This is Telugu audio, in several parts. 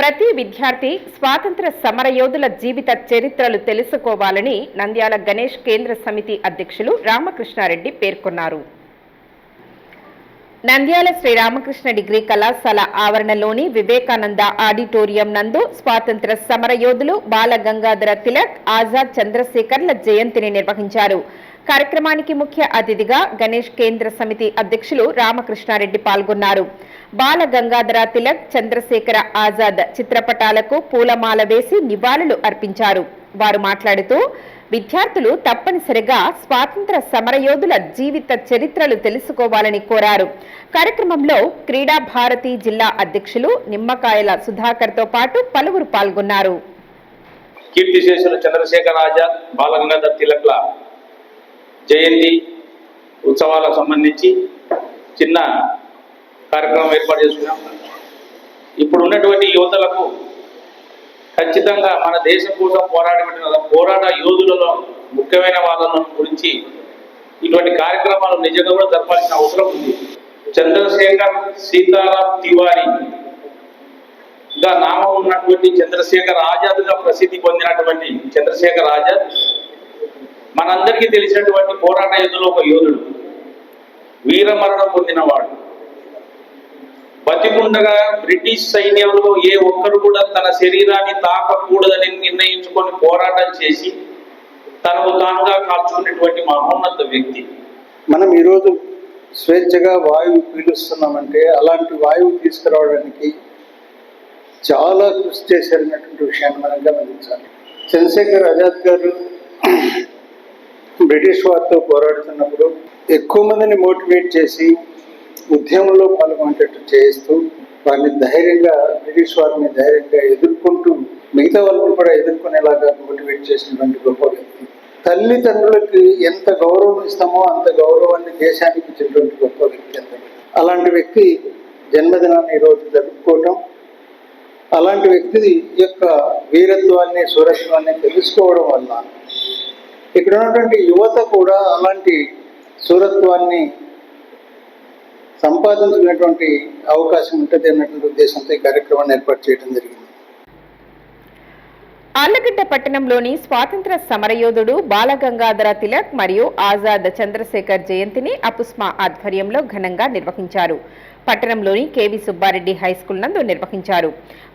ప్రతి విద్యార్థి స్వాతంత్ర సమరయోధుల జీవిత చరిత్రలు తెలుసుకోవాలని నంద్యాల గణేష్ కేంద్ర సమితి అధ్యక్షులు రామకృష్ణారెడ్డి పేర్కొన్నారు. నంద్యాల శ్రీరామకృష్ణ డిగ్రీ కళాశాల ఆవరణలోని వివేకానంద ఆడిటోరియం నందు స్వాతంత్ర సమరయోధులు బాల గంగాధర తిలక్ ఆజాద్ చంద్రశేఖర్ల జయంతిని నిర్వహించారు. కార్యక్రమానికి ముఖ్య అతిథిగా గణేష్ కేంద్ర సమితి అధ్యక్షులు రామకృష్ణారెడ్డి పాల్గొన్నారు. బాల గంగాధర తిలక్ చంద్రశేఖర ఆజాద్ చిత్రపటాలకు పూలమాల వేసి నివాళులు అర్పించారు. వారు మాట్లాడుతూ విద్యార్థులు తప్పనిసరిగా స్వాతంత్ర సమరయోధుల జీవిత చరిత్రలు తెలుసుకోవాలని కోరారు. కార్యక్రమంలో క్రీడా భారతి జిల్లా అధ్యక్షులు నిమ్మకాయల సుధాకర్తో పాటు పలువురు పాల్గొన్నారు. కీర్తిశేషులు చంద్రశేఖర్ ఆజాద్ బాలగంగాధర్ తిలక్ల జయంతి ఉత్సవాలకు సంబంధించి చిన్న కార్యక్రమం ఏర్పాటు చేసుకున్నాం. ఇప్పుడు ఉన్నటువంటి యువతలకు ఖచ్చితంగా మన దేశం కోసం పోరాడిన పోరాట యోధులలో ముఖ్యమైన వాళ్ళను గురించి ఇటువంటి కార్యక్రమాలు నిజంగా కూడా జరపాల్సిన అవసరం ఉంది. చంద్రశేఖర్ సీతారాం తివారీ గా నామం ఉన్నటువంటి చంద్రశేఖర్ ఆజాద్గా ప్రసిద్ధి పొందినటువంటి చంద్రశేఖర్ ఆజాద్ మనందరికీ తెలిసినటువంటి పోరాట యోధులు ఒక యోధుడు. వీరమరణం పొందినవాడు. బతికుండగా బ్రిటిష్ సైన్యంలో ఏ ఒక్కరు కూడా తన శరీరాన్ని తాకకూడదని నిర్ణయించుకొని పోరాటం చేసి తనకు తానుగా కాల్చుకున్నటువంటి మహోన్నత వ్యక్తి. మనం ఈరోజు స్వేచ్ఛగా వాయువు పీలుస్తున్నామంటే అలాంటి వాయువు తీసుకురావడానికి చాలా కృషి చేశారన్నటువంటి విషయాన్ని మనం గమనించాలి. చంద్రశేఖర్ ఆజాద్ గారు బ్రిటిష్ వారితో పోరాడుతున్నప్పుడు ఎక్కువ మందిని మోటివేట్ చేసి ఉద్యమంలో పాల్గొనేటట్టు చేస్తూ వారిని ధైర్యంగా బ్రిటిష్ వారిని ధైర్యంగా ఎదుర్కొంటూ మిగతా వాళ్ళని కూడా ఎదుర్కొనేలాగా మోటివేట్ చేసినటువంటి గొప్ప వ్యక్తి. తల్లిదండ్రులకి ఎంత గౌరవం ఇస్తామో అంత గౌరవాన్ని దేశానికి ఇచ్చినటువంటి గొప్ప వ్యక్తి అంత అలాంటి వ్యక్తి జన్మదినాన్ని ఈరోజు జరుపుకోవటం అలాంటి వ్యక్తి యొక్క వీరత్వాన్ని సురత్వాన్ని తెలుసుకోవడం వల్ల ఇక్కడ ఉన్నటువంటి యువత కూడా అలాంటి సూరత్వాన్ని సంపాదించుకునేటువంటి అవకాశం ఉంటుంది అన్నటువంటి ఉద్దేశంతో ఈ కార్యక్రమాన్ని ఏర్పాటు చేయడం జరిగింది. యార్లగడ్డ పట్టణంలోని స్వాతంత్ర సమరయోధుడు బాలగంగాధర తిలక్ మరియు ఆజాద్ చంద్రశేఖర్ జయంతిని అపుస్మా ఆధ్వర్యంలో ఘనంగా నిర్వహించారు. పట్టణంలోని కేవి సుబ్బారెడ్డి హైస్కూల్ నందు నిర్వహించారు.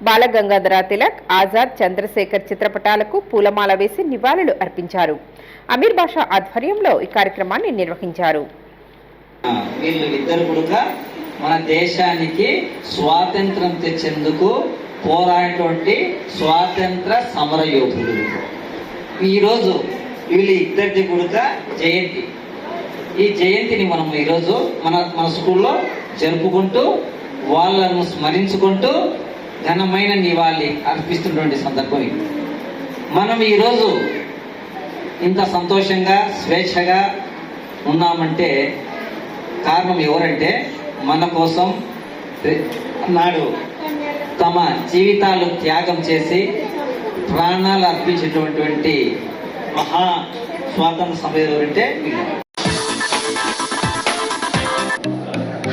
బాలగంగాధర తిలక్ ఆజాద్ చంద్రశేఖర్ చిత్రపటాలకు పూలమాల వేసి నివాళులు అర్పించారు. అమీర్ బాషా ఆధ్వర్యంలో ఈ కార్యక్రమాన్ని నిర్వహించారు. మన దేశానికి స్వాతంత్రం తెచ్చేందుకు పోరాడినటువంటి స్వాతంత్ర సమరయోధులు. ఈరోజు వీళ్ళు ఇద్దరిది కూడా జయంతి. ఈ జయంతిని మనం ఈరోజు మన మన స్కూల్లో జరుపుకుంటూ వాళ్ళను స్మరించుకుంటూ ఘనమైన నివాళి అర్పిస్తున్నటువంటి సందర్భం ఇది. మనం ఈరోజు ఇంత సంతోషంగా స్వేచ్ఛగా ఉన్నామంటే కారణం ఎవరంటే మన కోసం నాడు తమ జీవితాలు త్యాగం చేసి ప్రాణాలు అర్పించేటటువంటి మహా స్వాతంత్ర సమయం ఎవరంటే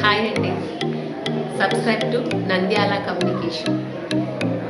హాయ్ అండి సబ్స్క్రైబ్ టు నంద్యాల కమ్యూనికేషన్